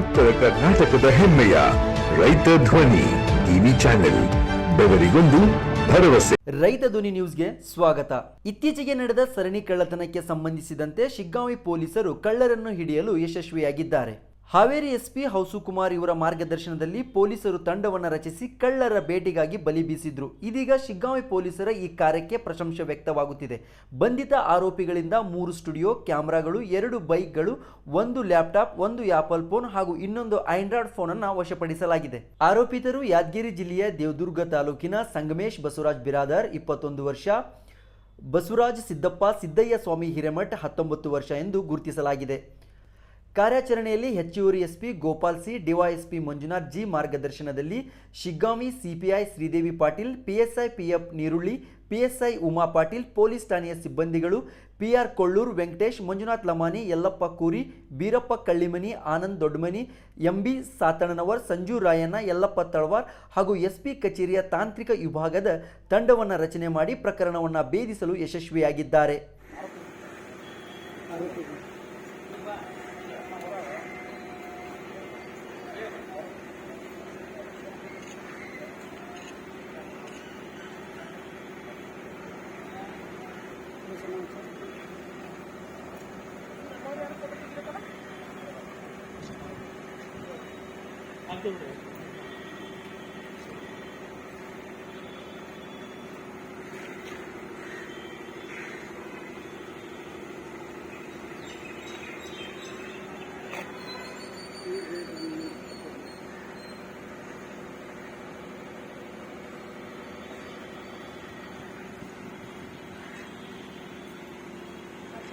ಉತ್ತರ ಕರ್ನಾಟಕದ ಹೆಮ್ಮೆಯ ರೈತ ಧ್ವನಿ ಟಿವಿ ಚಾನೆಲ್, ಬೆವರಿಗೊಂದು ಭರವಸೆ. ರೈತ ಧ್ವನಿ ನ್ಯೂಸ್ಗೆ ಸ್ವಾಗತ. ಇತ್ತೀಚೆಗೆ ನಡೆದ ಸರಣಿ ಕಳ್ಳತನಕ್ಕೆ ಸಂಬಂಧಿಸಿದಂತೆ ಶಿಗ್ಗಾಂವಿ ಪೊಲೀಸರು ಕಳ್ಳರನ್ನು ಹಿಡಿಯಲು ಯಶಸ್ವಿಯಾಗಿದ್ದಾರೆ. ಹಾವೇರಿ ಎಸ್ಪಿ ಹೌಸು ಕುಮಾರ್ ಇವರ ಮಾರ್ಗದರ್ಶನದಲ್ಲಿ ಪೊಲೀಸರು ತಂಡವನ್ನು ರಚಿಸಿ ಕಳ್ಳರ ಬೇಟೆಗಾಗಿ ಬಲಿ ಬೀಸಿದ್ರು. ಇದೀಗ ಶಿಗ್ಗಾಂವಿ ಪೊಲೀಸರ ಈ ಕಾರ್ಯಕ್ಕೆ ಪ್ರಶಂಸೆ ವ್ಯಕ್ತವಾಗುತ್ತಿದೆ. ಬಂಧಿತ ಆರೋಪಿಗಳಿಂದ ಮೂರು ಸ್ಟುಡಿಯೋ, ಕ್ಯಾಮ್ರಾಗಳು, ಎರಡು ಬೈಕ್ಗಳು, ಒಂದು ಲ್ಯಾಪ್ಟಾಪ್, ಒಂದು ಆಪಲ್ ಫೋನ್ ಹಾಗೂ ಇನ್ನೊಂದು ಆಂಡ್ರಾಯ್ಡ್ ಫೋನ್ ಅನ್ನು ವಶಪಡಿಸಲಾಗಿದೆ. ಆರೋಪಿತರು ಯಾದಗಿರಿ ಜಿಲ್ಲೆಯ ದೇವದುರ್ಗ ತಾಲೂಕಿನ ಸಂಗಮೇಶ್ ಬಸವರಾಜ್ ಬಿರಾದರ್, ಇಪ್ಪತ್ತೊಂದು ವರ್ಷ, ಬಸವರಾಜ್ ಸಿದ್ದಪ್ಪ, ಸಿದ್ದಯ್ಯ ಸ್ವಾಮಿ ಹಿರೇಮಠ್ ಹತ್ತೊಂಬತ್ತು ವರ್ಷ ಎಂದು ಗುರುತಿಸಲಾಗಿದೆ. ಕಾರ್ಯಾಚರಣೆಯಲ್ಲಿ ಹೆಚ್ಚುವರಿ SP Gopal C, DySP Manjunath G ಮಾರ್ಗದರ್ಶನದಲ್ಲಿ Shiggaon CPI Sridevi Patil, PSI PF Nirulli, PSI Uma Patil, police ಠಾಣೆಯ ಸಿಬ್ಬಂದಿಗಳು, ಪಿಆರ್ ಕೊಳ್ಳೂರ್, ವೆಂಕಟೇಶ್, ಮಂಜುನಾಥ್ ಲಮಾನಿ ಯಲ್ಲಪ್ಪ ಕೂರಿ, ಬೀರಪ್ಪ ಕಳ್ಳಿಮನಿ, ಆನಂದ್ ದೊಡ್ಡಮನಿ ಎಂಬಿ ಸಾತಣ್ಣನವರ್, ಸಂಜು ರಾಯಣ್ಣ, ಯಲ್ಲಪ್ಪ ತಳವಾರ್ ಹಾಗೂ ಎಸ್ಪಿ ಕಚೇರಿಯ ತಾಂತ್ರಿಕ ವಿಭಾಗದ ತಂಡವನ್ನು ರಚನೆ ಮಾಡಿ ಪ್ರಕರಣವನ್ನು ಭೇದಿಸಲು ಯಶಸ್ವಿಯಾಗಿದ್ದಾರೆ. Thank you.